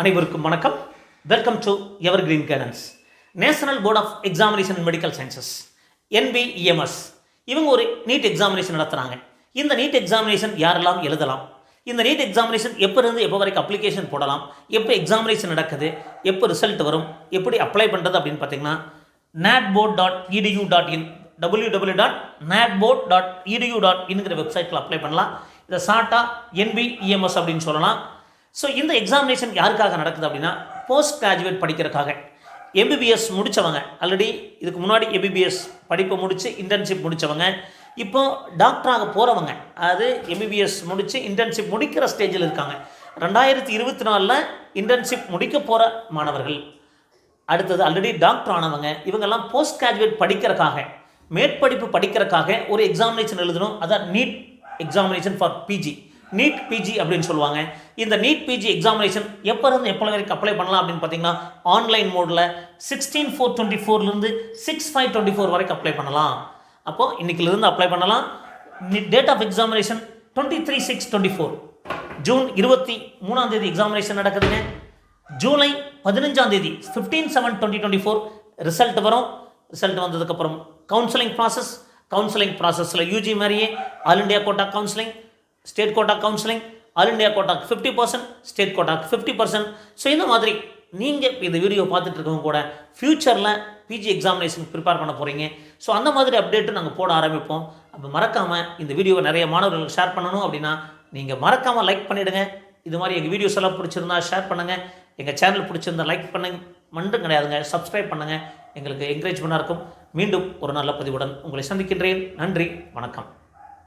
அனைவருக்கும் வணக்கம். Welcome to evergreen guidance national board of examination medical sciences NBEMS இவங்க ஒரு நீட் எக்ஸாமினேஷன் நடத்துகிறாங்க இந்த நீட் எக்ஸாமினேஷன் யாரெல்லாம் எழுதலாம்? இந்த நீட் எக்ஸாமினேஷன் எப்போ இருந்து எப்போ வரைக்கும் அப்ளிகேஷன் போடலாம்? எப்போ எக்ஸாமினேஷன் நடக்குது? எப்போ ரிசல்ட் வரும்? எப்படி அப்ளை பண்ணுறது அப்படின்னு பார்த்தீங்கன்னா natboard dot edu dot in W W dot natboard dot edu dot இன்ங்கிற வெப்சைட்டில் அப்ளை பண்ணலாம். இதை ஷார்ட்டாக என்பிஇஎம்எஸ் அப்படின்னு சொல்லலாம். ஸோ இந்த எக்ஸாமினேஷன் யாருக்காக நடக்குது அப்படின்னா போஸ்ட் கிராஜுவேட் படிக்கிறதுக்காக எம்பிபிஎஸ் முடித்தவங்க ஆல்ரெடி இதுக்கு முன்னாடி எம்பிபிஎஸ் படிப்பை முடித்து இன்டர்ன்ஷிப் முடித்தவங்க இப்போ டாக்டராக போகிறவங்க அதாவது எம்பிபிஎஸ் முடித்து இன்டர்ன்ஷிப் முடிக்கிற ஸ்டேஜில் இருக்காங்க. ரெண்டாயிரத்தி இருபத்தி நாலில் இன்டர்ன்ஷிப் முடிக்க போகிற மாணவர்கள். அடுத்தது ஆல்ரெடி டாக்டர் ஆனவங்க இவங்கெல்லாம் போஸ்ட் கிராஜுவேட் படிக்கிறக்காக மேற்படிப்பு படிக்கிறக்காக ஒரு எக்ஸாமினேஷன் எழுதணும். அதான் NEET examination for PG NEET PG அப்படின்னு சொல்லுவாங்க. இந்த நீட் பிஜி எக்ஸாமினேஷன் எப்போ இருந்து எப்போ வரைக்கும் அப்ளை பண்ணலாம் அப்படின்னு பார்த்தீங்கன்னா ஆன்லைன் மோடில் சிக்ஸ்டீன் ஃபோர் டுவெண்ட்டி ஃபோர்லேருந்து சிக்ஸ் ஃபைவ் டுவெண்ட்டி ஃபோர் வரைக்கும் அப்ளை பண்ணலாம். அப்போது இன்னைக்கிலிருந்து அப்ளை பண்ணலாம். Date of examination twenty three six twenty four June இருபத்தி மூணாம் தேதி எக்ஸாமினேஷன் நடக்குதுங்க. ஜூலை பதினஞ்சாம் தேதி fifteen seven twenty twenty four result வரும் ரிசல்ட் வந்ததுக்கப்புறம் கவுன்சிலிங் ப்ராசஸ் கவுன்சிலிங் ப்ராசஸில் யூஜி மாதிரியே all India quota counselling state quota counselling all India கோட்டாக்கு fifty percent state கோட்டாக்கு ஃபிஃப்டி பர்சன்ட் ஸோ இந்த மாதிரி நீங்கள் இந்த வீடியோ பார்த்துட்டு இருக்கவங்க கூட ஃப்யூச்சரில் பிஜி எக்ஸாமினேஷன் ப்ரிப்பேர் பண்ண போகிறீங்க ஸோ அந்த மாதிரி அப்டேட்டு நாங்கள் போட ஆரம்பிப்போம். அப்போ மறக்காமல் இந்த வீடியோவை நிறைய மாணவர்களுக்கு ஷேர் பண்ணணும் அப்படின்னா நீங்கள் மறக்காமல் லைக் பண்ணிவிடுங்க இது மாதிரி எங்கள் வீடியோஸ் எல்லாம் பிடிச்சிருந்தா ஷேர் பண்ணுங்கள் எங்கள் சேனல் பிடிச்சிருந்தா லைக் பண்ணுங்க. மட்டும் கிடையாதுங்க சப்ஸ்கிரைப் பண்ணுங்கள் எங்களுக்கு என்கரேஜ்மெண்ட்டாக இருக்கும். மீண்டும் ஒரு நல்ல பதிவுடன் உங்களை சந்திக்கின்றேன். நன்றி வணக்கம்.